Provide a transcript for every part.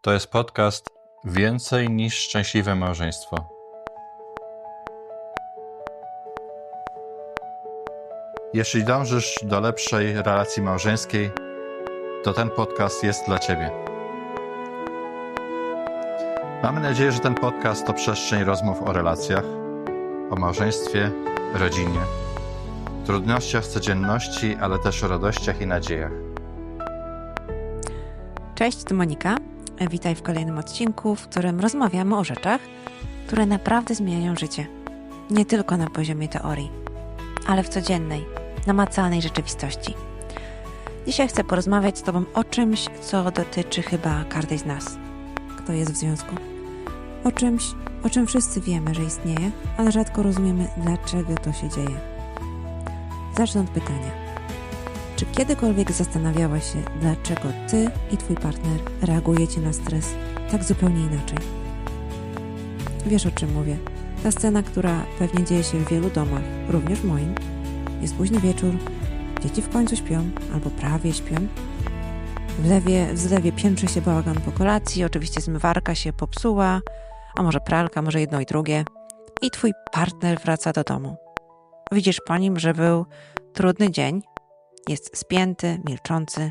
To jest podcast Więcej niż szczęśliwe małżeństwo. Jeśli dążysz do lepszej relacji małżeńskiej, to ten podcast jest dla Ciebie. Mamy nadzieję, że ten podcast to przestrzeń rozmów o relacjach, o małżeństwie, rodzinie, trudnościach codzienności, ale też o radościach i nadziejach. Cześć, to Monika. Witaj w kolejnym odcinku, w którym rozmawiamy o rzeczach, które naprawdę zmieniają życie. Nie tylko na poziomie teorii, ale w codziennej, namacalnej rzeczywistości. Dzisiaj chcę porozmawiać z Tobą o czymś, co dotyczy chyba każdej z nas, kto jest w związku. O czymś, o czym wszyscy wiemy, że istnieje, ale rzadko rozumiemy, dlaczego to się dzieje. Zacznę od pytania. Czy kiedykolwiek zastanawiałaś się, dlaczego ty i twój partner reagujecie na stres tak zupełnie inaczej? Wiesz o czym mówię. Ta scena, która pewnie dzieje się w wielu domach, również w moim. Jest późny wieczór, dzieci w końcu śpią, albo prawie śpią. W lewie, w zlewie piętrzy się bałagan po kolacji, oczywiście zmywarka się popsuła, a może pralka, może jedno i drugie. I twój partner wraca do domu. Widzisz po nim, że był trudny dzień, jest spięty, milczący.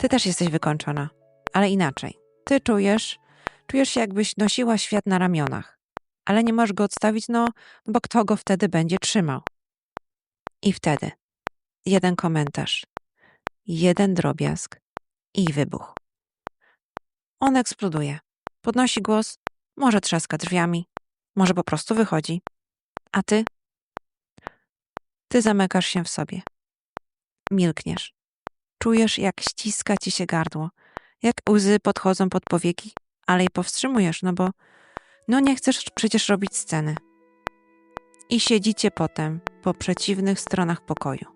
Ty też jesteś wykończona, ale inaczej. Ty czujesz, czujesz się jakbyś nosiła świat na ramionach, ale nie możesz go odstawić, no, bo kto go wtedy będzie trzymał? I wtedy jeden komentarz, jeden drobiazg i wybuch. On eksploduje. Podnosi głos, może trzaska drzwiami, może po prostu wychodzi. A ty? Ty zamykasz się w sobie milkniesz. Czujesz, jak ściska ci się gardło, jak łzy podchodzą pod powieki, ale je powstrzymujesz, no bo no nie chcesz przecież robić sceny. I siedzicie potem po przeciwnych stronach pokoju,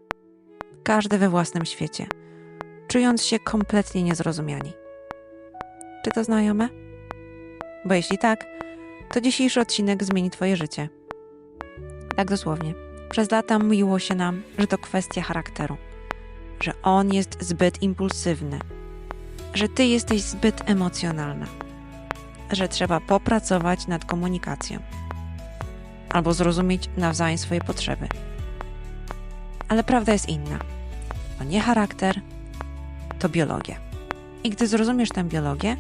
każdy we własnym świecie, czując się kompletnie niezrozumiani. Czy to znajome? Bo jeśli tak, to dzisiejszy odcinek zmieni Twoje życie. Tak dosłownie. Przez lata mówiło się nam, że to kwestia charakteru że on jest zbyt impulsywny, że ty jesteś zbyt emocjonalna, że trzeba popracować nad komunikacją albo zrozumieć nawzajem swoje potrzeby. Ale prawda jest inna. To nie charakter, to biologia. I gdy zrozumiesz tę biologię,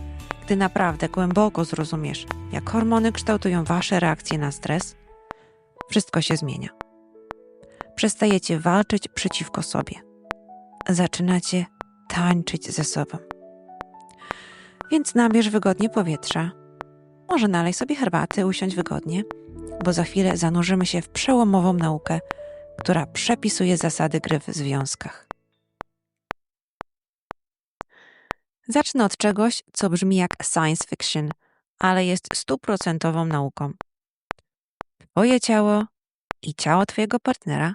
gdy naprawdę głęboko zrozumiesz, jak hormony kształtują wasze reakcje na stres, wszystko się zmienia. Przestajecie walczyć przeciwko sobie zaczynacie tańczyć ze sobą. Więc nabierz wygodnie powietrza. Może nalej sobie herbaty, usiądź wygodnie, bo za chwilę zanurzymy się w przełomową naukę, która przepisuje zasady gry w związkach. Zacznę od czegoś, co brzmi jak science fiction, ale jest stuprocentową nauką. Twoje ciało i ciało Twojego partnera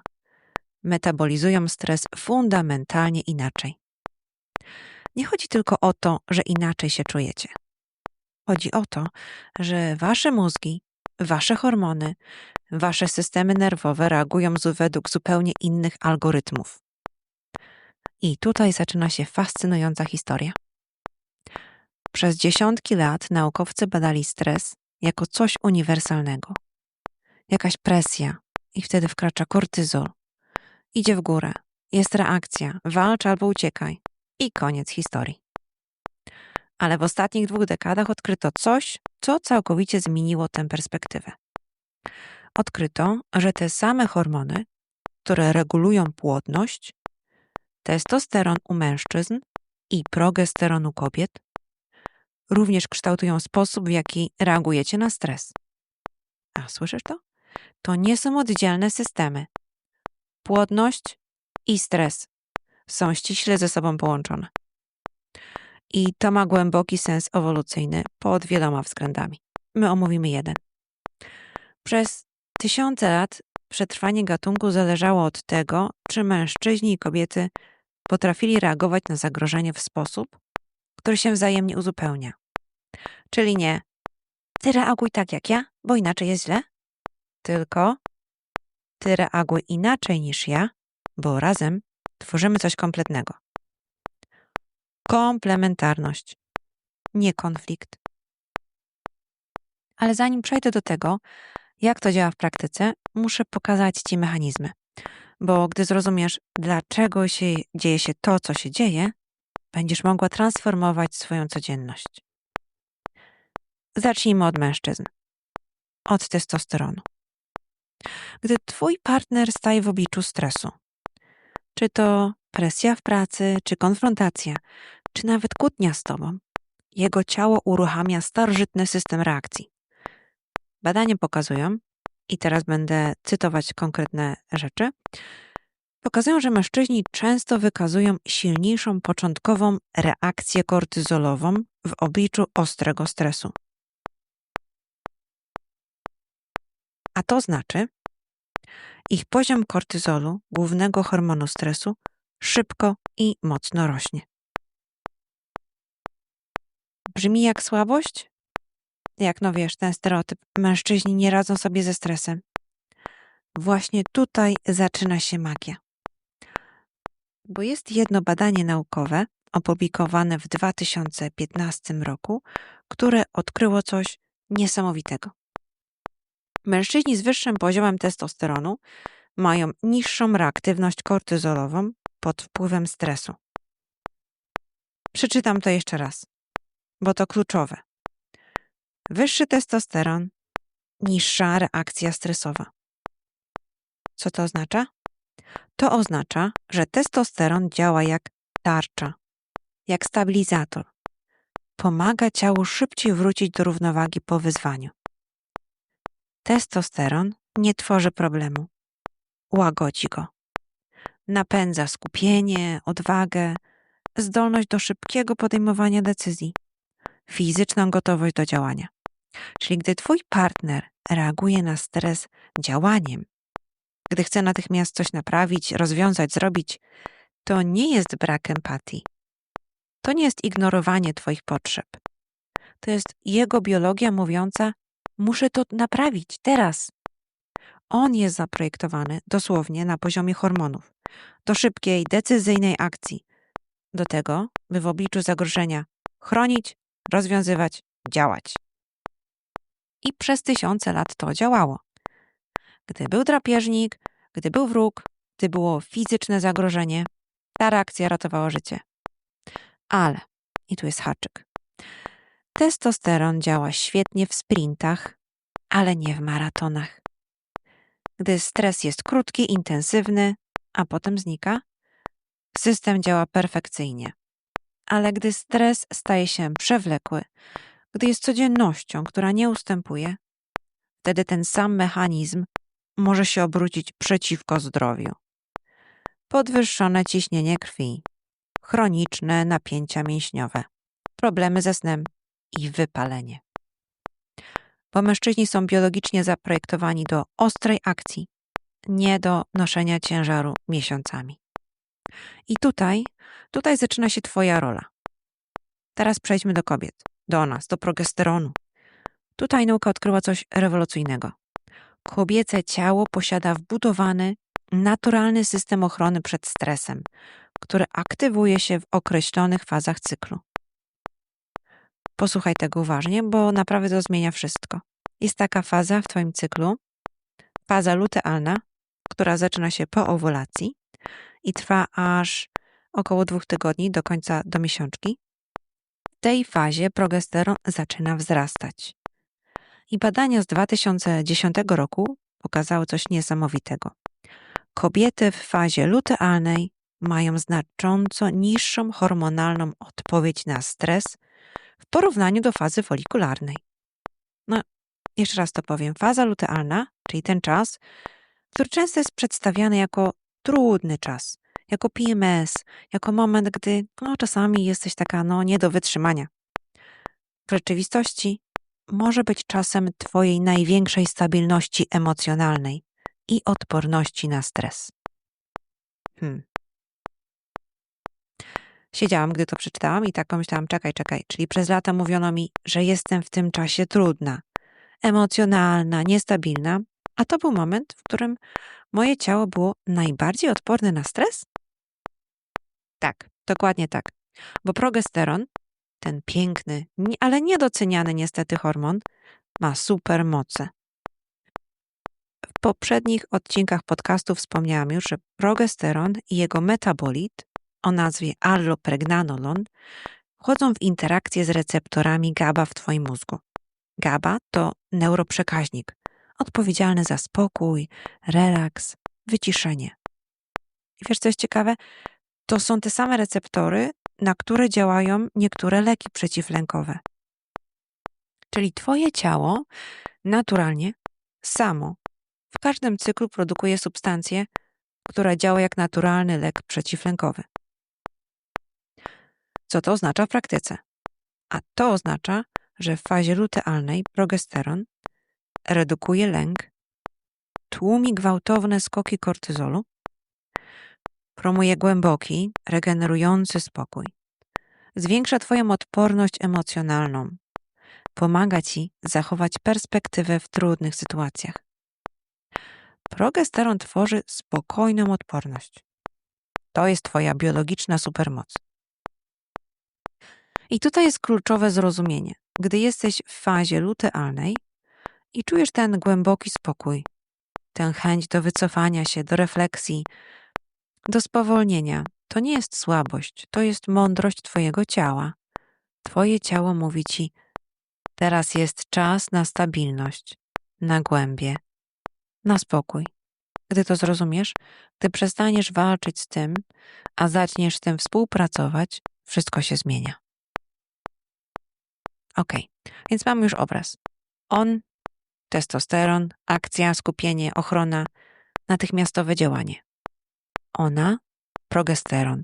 metabolizują stres fundamentalnie inaczej. Nie chodzi tylko o to, że inaczej się czujecie. Chodzi o to, że wasze mózgi, wasze hormony, wasze systemy nerwowe reagują według zupełnie innych algorytmów. I tutaj zaczyna się fascynująca historia. Przez dziesiątki lat naukowcy badali stres jako coś uniwersalnego. Jakaś presja, i wtedy wkracza kortyzol, idzie w górę. Jest reakcja, walcz albo uciekaj. I koniec historii. Ale w ostatnich dwóch dekadach odkryto coś, co całkowicie zmieniło tę perspektywę. Odkryto, że te same hormony, które regulują płodność, testosteron u mężczyzn i progesteron u kobiet, również kształtują sposób, w jaki reagujecie na stres. A słyszysz to? To nie są oddzielne systemy, Płodność i stres są ściśle ze sobą połączone. I to ma głęboki sens ewolucyjny pod wieloma względami. My omówimy jeden. Przez tysiące lat przetrwanie gatunku zależało od tego, czy mężczyźni i kobiety potrafili reagować na zagrożenie w sposób, który się wzajemnie uzupełnia. Czyli nie, ty reaguj tak jak ja, bo inaczej jest źle, tylko ty reaguj inaczej niż ja, bo razem tworzymy coś kompletnego. Komplementarność. nie konflikt. Ale zanim przejdę do tego, jak to działa w praktyce, muszę pokazać Ci mechanizmy. Bo gdy zrozumiesz, dlaczego się dzieje się to, co się dzieje, będziesz mogła transformować swoją codzienność. Zacznijmy od mężczyzn. Od testosteronu. Gdy Twój partner staje w obliczu stresu, czy to presja w pracy, czy konfrontacja, czy nawet kłótnia z Tobą, jego ciało uruchamia starożytny system reakcji. Badania pokazują, i teraz będę cytować konkretne rzeczy, pokazują, że mężczyźni często wykazują silniejszą początkową reakcję kortyzolową w obliczu ostrego stresu. A to znaczy, ich poziom kortyzolu, głównego hormonu stresu, szybko i mocno rośnie. Brzmi jak słabość? Jak no wiesz, ten stereotyp, mężczyźni nie radzą sobie ze stresem. Właśnie tutaj zaczyna się magia. Bo jest jedno badanie naukowe opublikowane w 2015 roku, które odkryło coś niesamowitego. Mężczyźni z wyższym poziomem testosteronu mają niższą reaktywność kortyzolową pod wpływem stresu. Przeczytam to jeszcze raz, bo to kluczowe. Wyższy testosteron, niższa reakcja stresowa. Co to oznacza? To oznacza, że testosteron działa jak tarcza, jak stabilizator. Pomaga ciału szybciej wrócić do równowagi po wyzwaniu. Testosteron nie tworzy problemu, łagodzi go. Napędza skupienie, odwagę, zdolność do szybkiego podejmowania decyzji, fizyczną gotowość do działania. Czyli gdy Twój partner reaguje na stres działaniem, gdy chce natychmiast coś naprawić, rozwiązać, zrobić, to nie jest brak empatii. To nie jest ignorowanie Twoich potrzeb. To jest jego biologia mówiąca: Muszę to naprawić teraz. On jest zaprojektowany dosłownie na poziomie hormonów do szybkiej, decyzyjnej akcji. Do tego, by w obliczu zagrożenia chronić, rozwiązywać, działać. I przez tysiące lat to działało. Gdy był drapieżnik, gdy był wróg, gdy było fizyczne zagrożenie, ta reakcja ratowała życie. Ale, i tu jest haczyk, testosteron działa świetnie w sprintach, ale nie w maratonach. Gdy stres jest krótki, intensywny, a potem znika, system działa perfekcyjnie. Ale gdy stres staje się przewlekły, gdy jest codziennością, która nie ustępuje, wtedy ten sam mechanizm może się obrócić przeciwko zdrowiu. Podwyższone ciśnienie krwi, chroniczne napięcia mięśniowe, problemy ze snem i wypalenie. Bo mężczyźni są biologicznie zaprojektowani do ostrej akcji, nie do noszenia ciężaru miesiącami. I tutaj, tutaj zaczyna się Twoja rola. Teraz przejdźmy do kobiet do nas, do progesteronu. Tutaj nauka odkryła coś rewolucyjnego. Kobiece ciało posiada wbudowany, naturalny system ochrony przed stresem, który aktywuje się w określonych fazach cyklu. Posłuchaj tego uważnie, bo naprawdę to zmienia wszystko. Jest taka faza w Twoim cyklu, faza lutealna, która zaczyna się po owulacji i trwa aż około dwóch tygodni do końca do miesiączki tej fazie progesteron zaczyna wzrastać. I badania z 2010 roku pokazały coś niesamowitego. Kobiety w fazie lutealnej mają znacząco niższą hormonalną odpowiedź na stres w porównaniu do fazy folikularnej. No, jeszcze raz to powiem. Faza lutealna, czyli ten czas, który często jest przedstawiany jako trudny czas, jako PMS, jako moment, gdy no, czasami jesteś taka no, nie do wytrzymania. W rzeczywistości może być czasem Twojej największej stabilności emocjonalnej i odporności na stres. Hmm. Siedziałam, gdy to przeczytałam i tak pomyślałam, czekaj, czekaj, czyli przez lata mówiono mi, że jestem w tym czasie trudna, emocjonalna, niestabilna, a to był moment, w którym moje ciało było najbardziej odporne na stres? Tak, dokładnie tak. Bo progesteron, ten piękny, ale niedoceniany niestety hormon ma super moce. W poprzednich odcinkach podcastu wspomniałam już, że progesteron i jego metabolit o nazwie allopregnanolon wchodzą w interakcję z receptorami GABA w Twoim mózgu. GABA to neuroprzekaźnik odpowiedzialny za spokój, relaks, wyciszenie. I wiesz, co jest ciekawe? To są te same receptory, na które działają niektóre leki przeciwlękowe. Czyli Twoje ciało naturalnie, samo, w każdym cyklu produkuje substancję, która działa jak naturalny lek przeciwlękowy. Co to oznacza w praktyce? A to oznacza, że w fazie lutealnej progesteron redukuje lęk, tłumi gwałtowne skoki kortyzolu, promuje głęboki, regenerujący spokój, zwiększa Twoją odporność emocjonalną, pomaga Ci zachować perspektywę w trudnych sytuacjach. Progesteron tworzy spokojną odporność. To jest Twoja biologiczna supermoc. I tutaj jest kluczowe zrozumienie. Gdy jesteś w fazie lutealnej i czujesz ten głęboki spokój, tę chęć do wycofania się, do refleksji, do spowolnienia, to nie jest słabość, to jest mądrość Twojego ciała. Twoje ciało mówi Ci: teraz jest czas na stabilność, na głębie, na spokój. Gdy to zrozumiesz, gdy przestaniesz walczyć z tym, a zaczniesz z tym współpracować, wszystko się zmienia. Ok, więc mamy już obraz. On, testosteron, akcja, skupienie, ochrona, natychmiastowe działanie. Ona, progesteron,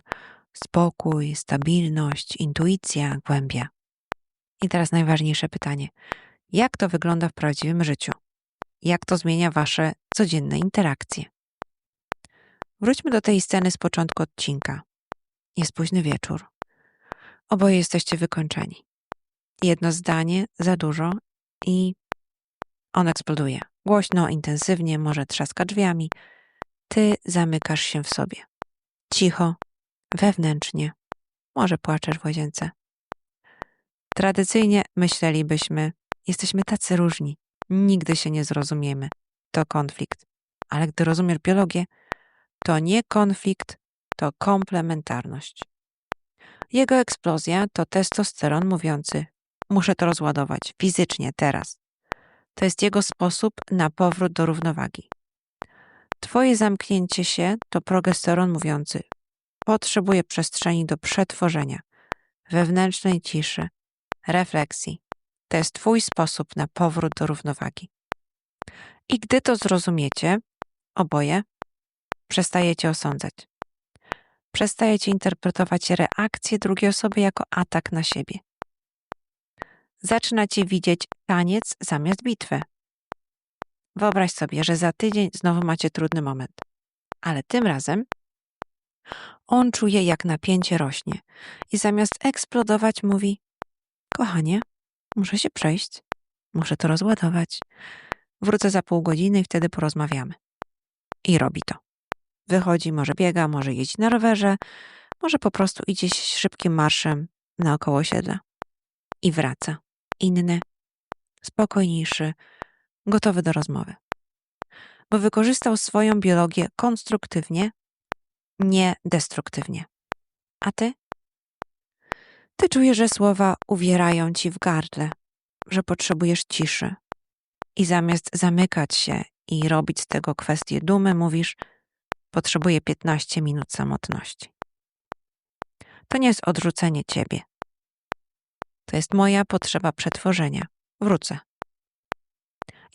spokój, stabilność, intuicja, głębia. I teraz najważniejsze pytanie: jak to wygląda w prawdziwym życiu? Jak to zmienia wasze codzienne interakcje? Wróćmy do tej sceny z początku odcinka. Jest późny wieczór. Oboje jesteście wykończeni. Jedno zdanie za dużo i on eksploduje. Głośno, intensywnie, może trzaska drzwiami. Ty zamykasz się w sobie. Cicho, wewnętrznie. Może płaczesz w łazience. Tradycyjnie myślelibyśmy, jesteśmy tacy różni, nigdy się nie zrozumiemy. To konflikt. Ale gdy rozumiesz biologię, to nie konflikt, to komplementarność. Jego eksplozja to testosteron mówiący: Muszę to rozładować fizycznie, teraz. To jest jego sposób na powrót do równowagi. Twoje zamknięcie się to progesteron mówiący: Potrzebuję przestrzeni do przetworzenia, wewnętrznej ciszy, refleksji. To jest Twój sposób na powrót do równowagi. I gdy to zrozumiecie, oboje, przestajecie osądzać. Przestajecie interpretować reakcję drugiej osoby jako atak na siebie. Zaczynacie widzieć taniec zamiast bitwy. Wyobraź sobie, że za tydzień znowu macie trudny moment, ale tym razem on czuje, jak napięcie rośnie i zamiast eksplodować, mówi: Kochanie, muszę się przejść, muszę to rozładować. Wrócę za pół godziny i wtedy porozmawiamy. I robi to. Wychodzi, może biega, może jeździ na rowerze, może po prostu idzie szybkim marszem naokoło osiedla. I wraca. Inny, spokojniejszy, gotowy do rozmowy. Bo wykorzystał swoją biologię konstruktywnie, nie destruktywnie. A ty? Ty czujesz, że słowa uwierają ci w gardle, że potrzebujesz ciszy. I zamiast zamykać się i robić z tego kwestię dumy, mówisz: Potrzebuję 15 minut samotności. To nie jest odrzucenie ciebie. To jest moja potrzeba przetworzenia. Wrócę.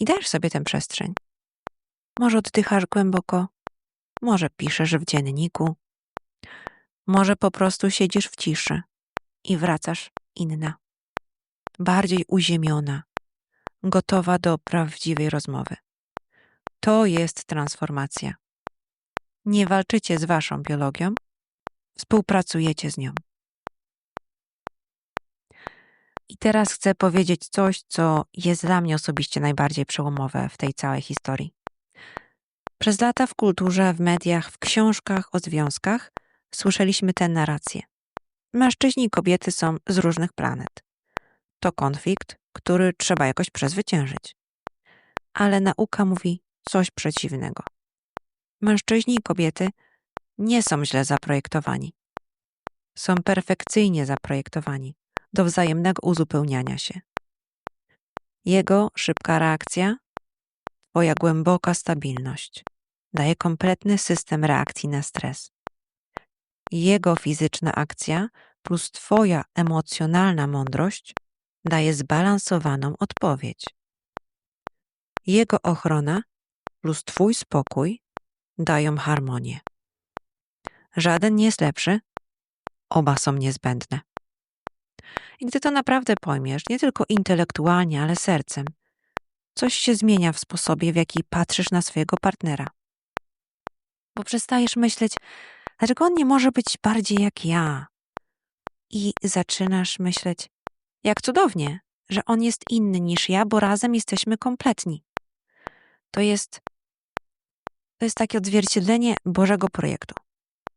I dajesz sobie tę przestrzeń. Może oddychasz głęboko, może piszesz w dzienniku, może po prostu siedzisz w ciszy i wracasz inna, bardziej uziemiona, gotowa do prawdziwej rozmowy. To jest transformacja. Nie walczycie z waszą biologią, współpracujecie z nią. I teraz chcę powiedzieć coś, co jest dla mnie osobiście najbardziej przełomowe w tej całej historii. Przez lata w kulturze, w mediach, w książkach o związkach słyszeliśmy tę narrację. Mężczyźni i kobiety są z różnych planet. To konflikt, który trzeba jakoś przezwyciężyć. Ale nauka mówi coś przeciwnego. Mężczyźni i kobiety nie są źle zaprojektowani. Są perfekcyjnie zaprojektowani do wzajemnego uzupełniania się. Jego szybka reakcja, Twoja głęboka stabilność daje kompletny system reakcji na stres. Jego fizyczna akcja plus Twoja emocjonalna mądrość daje zbalansowaną odpowiedź. Jego ochrona plus Twój spokój dają harmonię. Żaden nie jest lepszy, oba są niezbędne. I gdy to naprawdę pojmiesz, nie tylko intelektualnie, ale sercem, coś się zmienia w sposobie, w jaki patrzysz na swojego partnera. Bo przestajesz myśleć, dlaczego on nie może być bardziej jak ja? I zaczynasz myśleć, jak cudownie, że on jest inny niż ja, bo razem jesteśmy kompletni. To jest, to jest takie odzwierciedlenie Bożego projektu.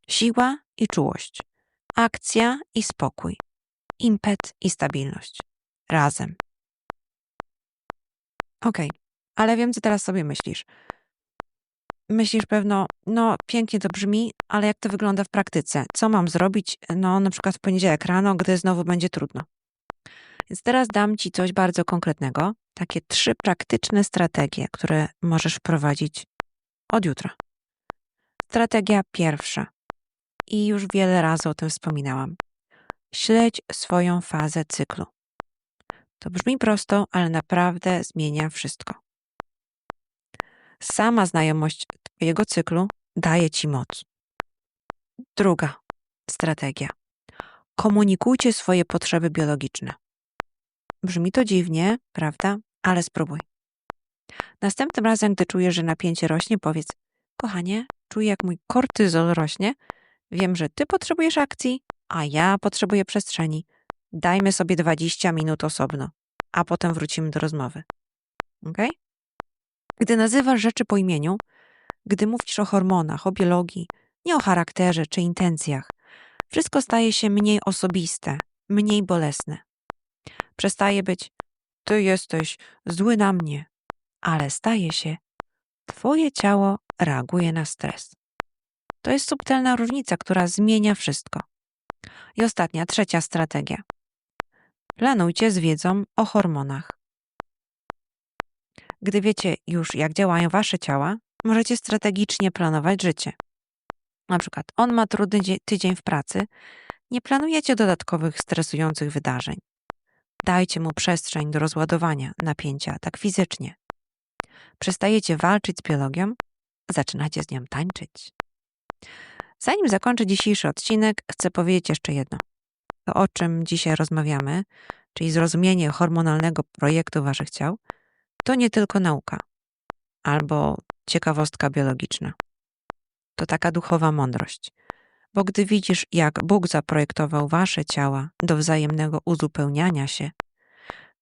Siła i czułość, akcja i spokój, impet i stabilność. Razem. Okej, okay, ale wiem, co teraz sobie myślisz. Myślisz pewno, no pięknie to brzmi, ale jak to wygląda w praktyce? Co mam zrobić, no na przykład w poniedziałek rano, gdy znowu będzie trudno? Więc teraz dam Ci coś bardzo konkretnego, takie trzy praktyczne strategie, które możesz wprowadzić od jutra. Strategia pierwsza. I już wiele razy o tym wspominałam. Śledź swoją fazę cyklu. To brzmi prosto, ale naprawdę zmienia wszystko. Sama znajomość Twojego cyklu daje Ci moc. Druga strategia. Komunikujcie swoje potrzeby biologiczne. Brzmi to dziwnie, prawda? Ale spróbuj. Następnym razem, gdy czujesz, że napięcie rośnie, powiedz: Kochanie, czuję, jak mój kortyzol rośnie. Wiem, że ty potrzebujesz akcji, a ja potrzebuję przestrzeni. Dajmy sobie 20 minut osobno, a potem wrócimy do rozmowy. Ok? Gdy nazywasz rzeczy po imieniu, gdy mówisz o hormonach, o biologii, nie o charakterze czy intencjach, wszystko staje się mniej osobiste, mniej bolesne. Przestaje być ty jesteś zły na mnie, ale staje się twoje ciało reaguje na stres. To jest subtelna różnica, która zmienia wszystko. I ostatnia, trzecia strategia. Planujcie z wiedzą o hormonach. Gdy wiecie już, jak działają wasze ciała, możecie strategicznie planować życie. Na przykład, on ma trudny tydzień w pracy, nie planujecie dodatkowych stresujących wydarzeń. Dajcie mu przestrzeń do rozładowania napięcia, tak fizycznie. Przestajecie walczyć z biologią, zaczynacie z nią tańczyć. Zanim zakończę dzisiejszy odcinek, chcę powiedzieć jeszcze jedno. To, o czym dzisiaj rozmawiamy, czyli zrozumienie hormonalnego projektu waszych ciał, to nie tylko nauka albo ciekawostka biologiczna. To taka duchowa mądrość. Bo gdy widzisz, jak Bóg zaprojektował wasze ciała do wzajemnego uzupełniania się,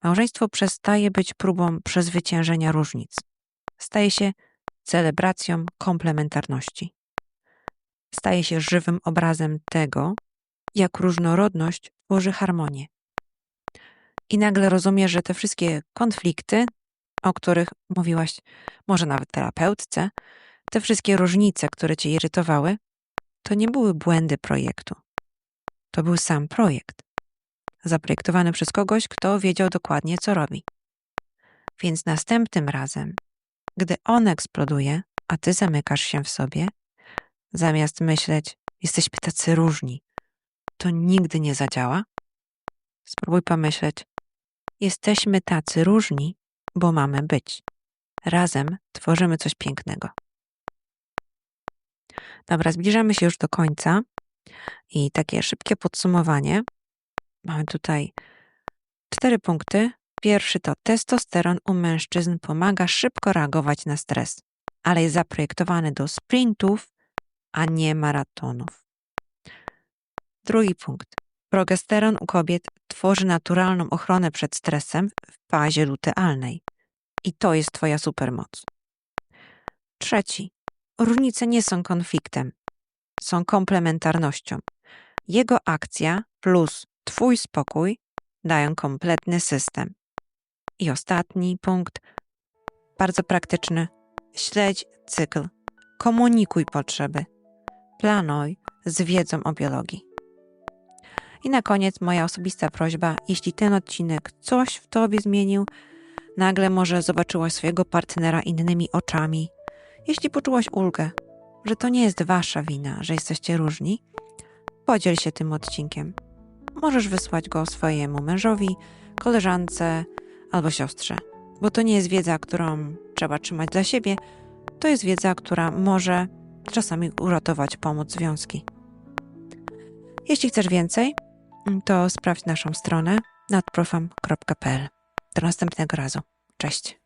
małżeństwo przestaje być próbą przezwyciężenia różnic. Staje się celebracją komplementarności. Staje się żywym obrazem tego, jak różnorodność tworzy harmonię. I nagle rozumiesz, że te wszystkie konflikty, o których mówiłaś, może nawet terapeutce, te wszystkie różnice, które cię irytowały, to nie były błędy projektu. To był sam projekt, zaprojektowany przez kogoś, kto wiedział dokładnie, co robi. Więc następnym razem, gdy on eksploduje, a ty zamykasz się w sobie, zamiast myśleć, jesteśmy tacy różni, to nigdy nie zadziała, spróbuj pomyśleć, jesteśmy tacy różni, bo mamy być. Razem tworzymy coś pięknego. Dobra, zbliżamy się już do końca i takie szybkie podsumowanie. Mamy tutaj cztery punkty. Pierwszy to testosteron u mężczyzn pomaga szybko reagować na stres, ale jest zaprojektowany do sprintów, a nie maratonów. Drugi punkt. Progesteron u kobiet tworzy naturalną ochronę przed stresem w fazie lutealnej. I to jest Twoja supermoc. Trzeci. Różnice nie są konfliktem, są komplementarnością. Jego akcja plus Twój spokój dają kompletny system. I ostatni punkt, bardzo praktyczny. Śledź cykl. Komunikuj potrzeby. Planuj z wiedzą o biologii. I na koniec moja osobista prośba, jeśli ten odcinek coś w tobie zmienił, nagle może zobaczyłaś swojego partnera innymi oczami, jeśli poczułaś ulgę, że to nie jest wasza wina, że jesteście różni, podziel się tym odcinkiem. Możesz wysłać go swojemu mężowi, koleżance albo siostrze, bo to nie jest wiedza, którą trzeba trzymać dla siebie, to jest wiedza, która może czasami uratować, pomóc związki. Jeśli chcesz więcej, to sprawdź naszą stronę nadprofam.pl. Do następnego razu. Cześć.